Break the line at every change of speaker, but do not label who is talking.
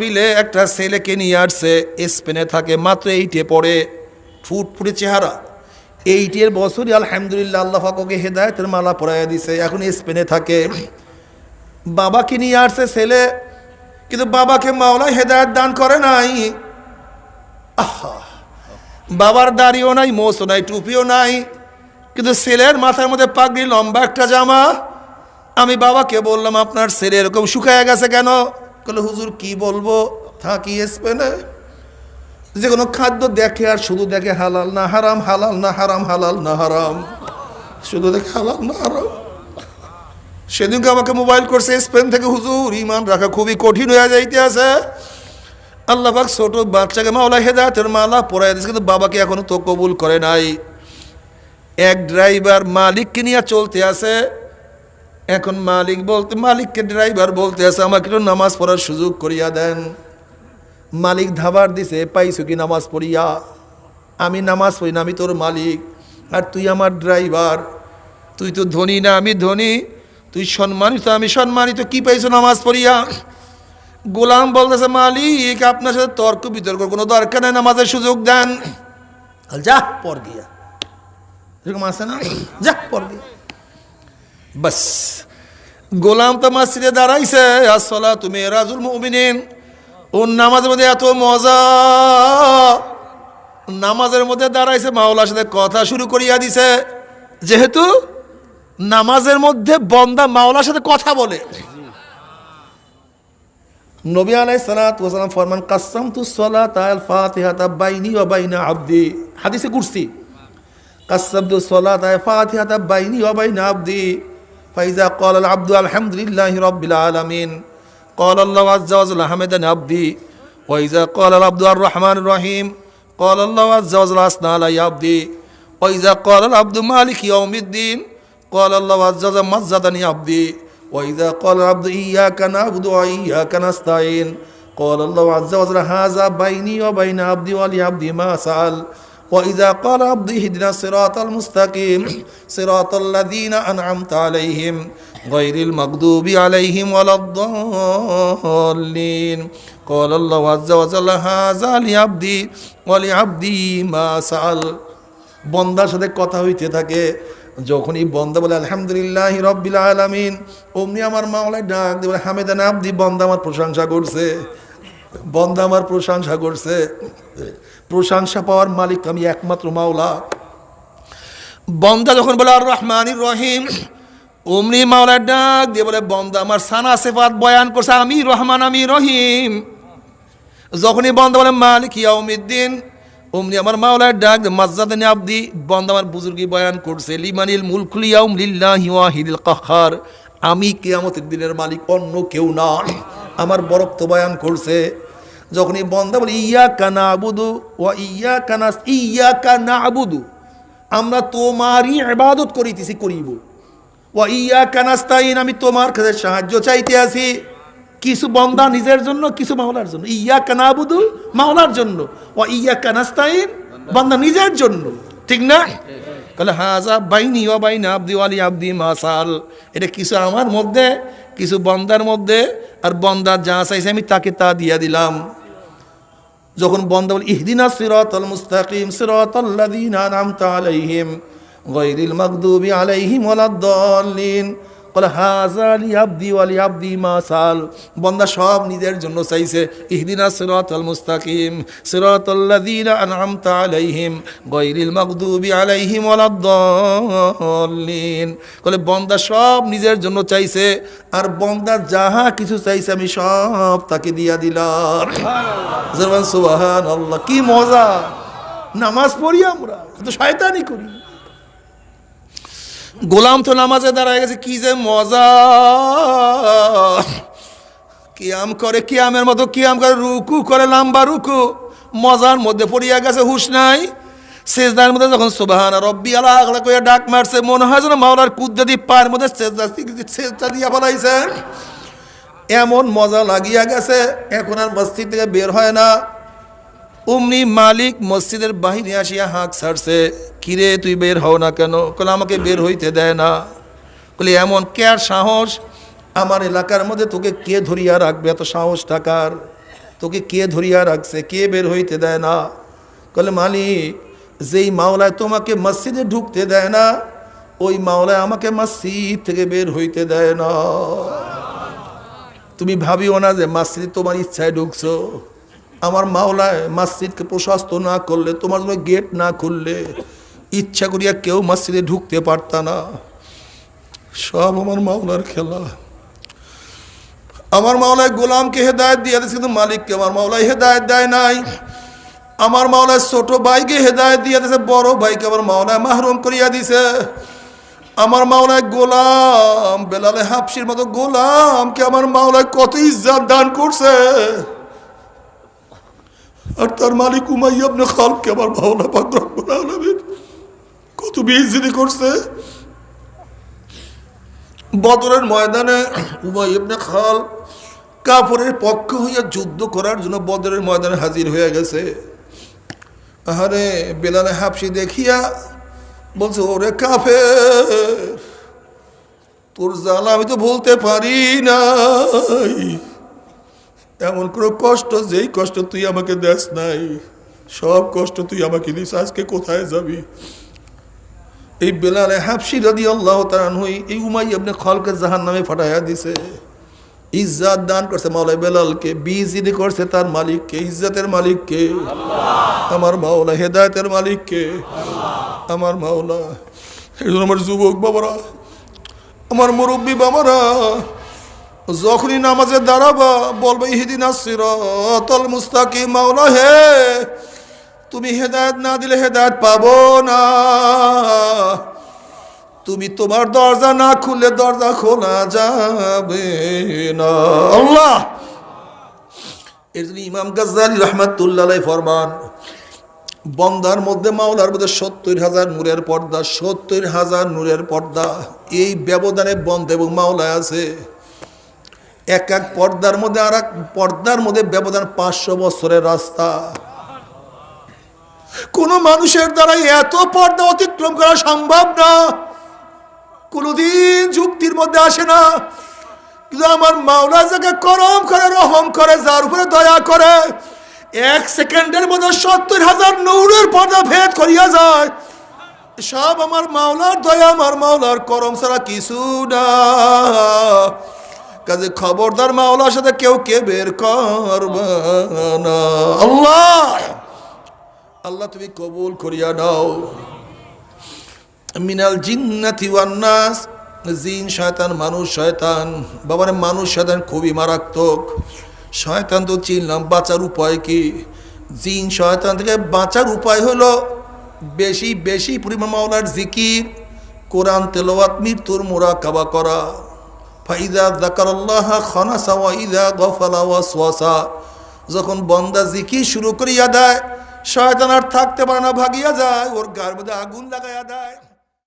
পিলে একটা ছেলেকে নিয়ে আসছে, স্পেনে থাকে, মাত্র এইটে পড়ে। ফুটফুটে চেহারা। এইটের বছরই আলহামদুলিল্লাহ আল্লাহ ফাককে হেদায়তের মালা পরাইয়া দিছে, এখন স্পেনে থাকে। বাবাকে নিয়ে আসছে ছেলে, কিন্তু বাবাকে মাওলা হেদায়ত দান করে নাই। বাবার দাড়িও নাই মোসও নাই, টুপিও নাই, কিন্তু ছেলের মাথার মধ্যে পাগড়ি লম্বা একটা জামা। আমি বাবাকে বললাম, আপনার ছেলে এরকম শুকায় গেছে কেন? বলে হুজুর কি বলব? থাকি স্পেনে যে কোনো খাদ্য দেখে আর শুধু দেখে হালাল না হারাম, হালাল না হারাম, হালাল না হারাম। শুধু দেখে হালাল না হারাম। সেদিনকে আমাকে মোবাইল করছে স্পেন থেকে, হুজুর ইমান রাখা খুবই কঠিন হয়ে যাইতে আছে। আল্লাহ পাক ছোট বাচ্চাকে মাওলা হেদায়তের মালা পড়াই দিচ্ছে কিন্তু বাবাকে এখনও তো কবুল করে নাই। এক ড্রাইভার মালিককে নিয়ে চলতে আছে। এখন মালিক বলতে, মালিককে ড্রাইভার বলতে আছে, আমাকে নামাজ পড়ার সুযোগ করিয়া দেন। মালিক ধাবার দিছে, পাইছো কি নামাজ পড়িয়া? আমি নামাজ পড়ি না, আমি তোর মালিক। আর তুই আমার ড্রাইভার। তুই তো ধনী না, আমি ধনী। তুই সম্মানিত, আমি সম্মানিত, কি পাইছো নামাজ পড়িয়া? গোলাম বলতেছে, মালিক, আপনার সাথে তর্ক বিতর্ক, কোনো দরকার নেই, নামাজের সুযোগ দেন। যা পর গিয়া এরকম আছে না? যা পর গিয়া বাস। গোলাম তো মসজিদে দাঁড়াইছে আসলা তুমি রাজুল মুমিনিন। ওর নামাজের মধ্যে এত মজা। নামাজের মধ্যে দাঁড়াইছে, মাওলার সাথে কথা শুরু করিয়া দিছে। যেহেতু নামাজের মধ্যে বন্দা মাওলার সাথে কথা বলে। নবী আলাই সালাত ওয়াসালাম ফরমান কাসাম তু সলাত আল ফাতিহাতা বাইনি ওয়া বাইনা আবদি। হাদিসে কুরসি কাসাম তু সলাত আল ফাতিহাতা বাইনি ওয়া বাইনা আবদি। فإذا قال العبد الحمد لله رب العالمين قال الله عز وجل حمدا عبدي. وإذا قال العبد الرحمن الرحيم قال الله عز وجل أثنى علي عبدي. وإذا قال العبد مالك يوم الدين قال الله عز وجل مزدني عبدي. وإذا قال العبد إياك نعبد وإياك نستعين قال الله عز وجل هذا بيني وبين عبدي ولعبدي ما سأل. وإذا قال عبدي اهدنا الصراط المستقيم صراط الذين أنعمت عليهم غير المغضوب عليهم ولا الضالين قال الله عز وجل هذا لعبدي ولعبدي ما سأل বন্দার সাথে কথা হইতে থাকে যখনই বন্দা বলে আলহামদুলিল্লাহ রব্বিল আলামিন অমনি আমার মাওলায় ডাক দিয়ে বলে হামেদান আব্দি বন্দা আমার প্রশংসা করছে বন্দা আমার প্রশংসা করছে। প্রশংসা পাওয়ার মালিক আমি একমাত্র মাওলা। বন্দা যখন বলে আর রহমানির রহিম। অমনি মাওলার ডাক দিয়ে বলে, বন্দা আমার সানা সেফাত বয়ান করছে আমি রহমান আমি রহিম। যখনই বন্দা বলে, মালিক ইয়াউমিদ্দিন। অমনি আমার মাওলার ডাক মাজ্জাদানি আব্দি বন্ধ আমার বুজুর্গি বয়ান করছে, লিমানিল মুলকুল ইয়াউম লিল্লাহি ওয়াহিদিল কাহ্হার আমি কেয়ামতের দিনের মালিক অন্য কেউ না। আমার বরক্ত বয়ান করছে। যখনই বন্দা বলে ইয়া কানা আবুদু ওয়া ইয়া কানা ইয়া কানা আবুদু আমরা তোমারই ইবাদত করিতেছি, করিব। ওয়া ইয়া কানাস্তাইন আমি তোমার কাছে সাহায্য চাইতে আছি। কিছু বন্দা নিজের জন্য, কিছু মাওলার জন্য। ইয়া কানাবুদু মাওলার জন্য। ও ইয়া কানাস্তাইন বন্দা নিজের জন্য। ঠিক না? তাহলে হাজা বাইনি ও বাইনা আব্দি ওয়ালি আব্দি মাসাল। এটা কিছু আমার মধ্যে, কিছু বন্দার মধ্যে আর বন্দা যা চাইছে আমি তাকে তা দিয়া দিলাম। যখন বন্দা বল, ইহদিনা সিরাতাল মুস্তাকিম সিরাতাল্লাযীনা আনআমতা আলাইহিম, গায়রিল মাগদুবি আলাইহিম ওয়ালাদ-দাল্লিন। বলে হাজা আলি আব্দি আলি আব্দি মাসাল বন্দা সব নিজের জন্য চাইছে, ইহদিনা সিরাতাল মুস্তাকিম, সিরাতাল্লাযীনা আনআমতা আলাইহিম, গায়রিল মাগদুবি আলাইহিম ওয়ালাদ-দাল্লিন বলে বন্দা সব নিজের জন্য চাইছে, আর বন্দা যাহা কিছু চাইছে আমি সব তাকে দিয়া দিলাম। জরবান সুবহান আল্লাহ কি মজা। নামাজ পড়ি আমরা, তো শয়তানি করি। গোলাম তো নামাজে দাঁড়ায় গেছে, কি যে মজা। কিয়াম করে, কিয়ামের মতো কিয়াম করে, রুকু করে, লাম্বা রুকু। মজার মধ্যে পড়িয়া গেছে, হুশ নাই। সেজদার মধ্যে যখন সুবাহান রব্বি আলা আগলা করে ডাক মারছে, মনে হয় যেন মাওলার কুদ্দাদি পায়ের মধ্যে সেজদা দিয়া এমন মজা লাগিয়া গেছে, এখন আর মসজিদ থেকে বের হয় না। অমনি মালিক মসজিদের বাহিরে আসিয়া হাঁক ছাড়ছে, কিরে তুই বের হও না কেন? কলে আমাকে বের হইতে দেয় না। বলে এমন কে আর সাহস? আমার এলাকার মধ্যে তোকে কে ধরিয়া রাখবে? এত সাহস টাকার তোকে কে ধরিয়া রাখছে? কে বের হইতে দেয় না? কলে মালিক, যেই মাওলায় তোমাকে মসজিদে ঢুকতে দেয় না, ওই মাওলায় আমাকে মসজিদ থেকে বের হইতে দেয় না। তুমি ভাবিও না যে মসজিদে তোমার ইচ্ছায় ঢুকছো? আমার মাওলায় মসজিদকে প্রশস্ত না করলে, তোমার জন্য গেট না খুললে, ইচ্ছা করিয়া কেউ মসজিদে ঢুকতে পারত না। সব আমার মাওলার খেলা। আমার মাওলায় গোলামকে হেদায়ত দিয়ে দিয়েছে, কিন্তু মালিককে আমার মাওলায় হেদায়ত দেয় নাই। আমার মাওলায় ছোট ভাইকে হেদায়ত দিয়ে দিয়েছে, বড় ভাইকে আমার মাওলায় মাহরুম করিয়া দিছে আমার মাওলায় গোলাম বেলালে হাফসির মতো গোলামকে আমার মাওলায় কত ইজ্জাত দান করছে। আর তার মালিক উমাইয়া আপনি খালকে আমার মাওলা পাক রব্বুল কত বেইজ্জতি করছে। বদরের ময়দানে উমাই ইবনে খাল কাপড়ের পক্ষ হইয়া যুদ্ধ করার জন্য বদরের ময়দানে হাজির হয়ে গেছে। আহারে, বেলালে হাফসি দেখিয়া বলছে, ওরে কাফে তোর জ্বালা আমি তো বলতে পারি নাই। এমন কোনো কষ্ট যেই কষ্ট তুই আমাকে দেস নাই সব কষ্ট তুই আমাকে দিস আজকে কোথায় যাবি? এই বেলালে হাফসি রাদি আল্লাহ তারানহুই এই উমাই আপনি খলকে জাহান নামে ফাটাইয়া দিছে। ইজ্জাত দান করছে মাওলাই বেলালকে বিজিদি করছে তার মালিককে ইজ্জাতের মালিককে। আমার মাওলা হেদায়তের মালিককে। আমার মাওলা এই আমার যুবক বাবারা আমার মুরব্বী বাবারা যখনই নামাজে দাঁড়াবা, বলবে, ইহিদিন সিরাতাল মুস্তাকিম মাওলা হে, তুমি হেদায়ত না দিলে হেদায়ত পাবো না। তুমি তোমার দরজা না খুললে দরজা খোলা যাবে না। আল্লাহ! এর জন্য ইমাম গাজ্জালি রহমাতুল্লাহ ফরমান, বন্দার মধ্যে মাওলার মধ্যে সত্তর হাজার নূরের পর্দা, সত্তর হাজার নূরের পর্দা, এই ব্যবধানে বন্ধ এবং মাওলায় আছে। এক এক পর্দার মধ্যে আর এক পর্দার মধ্যে ব্যবধান পাঁচশো বছরের রাস্তা। কোনো মানুষের দ্বারা এত পর্দা অতিক্রম করা সম্ভব না। কোনোদিন যুক্তির মধ্যে আসে না। কিন্তু আমার মাওলা যাকে করম করে, রহম করে, যার উপরে দয়া করে, এক সেকেন্ডের মধ্যে সত্তর হাজার নৌরের পর্দা ভেদ করিয়া যায়। সব আমার মাওলার দয়া, আমার মাওলার করম ছাড়া কিছু না। কাজে খবরদার মাওলার সাথে কেউ কে বের করবে আল্লাহ! আল্লাহ, তুমি কবুল করিয়া নাও। মিনাল জিন্নাতি ওয়ান্নাস জিন শয়তান, মানুষ শয়তান। বাবারে, মানুষ শয়তান খুবই মারাত্মক। শয়তান তো চিনলাম, বাঁচার উপায় কি? জিন শয়তান থেকে বাঁচার উপায় হলো বেশি বেশি পরিমাণ মাওলার জিকির, কোরআন তেলাওয়াত, মৃত্যুর মোরা কাবা করা। ফাইদা যখন বন্দা জিকি শুরু করিয়া দেয়, শয়তান আর থাকতে পারে না, ভাগিয়া যায়, ওর গার আগুন লাগাইয়া দেয়।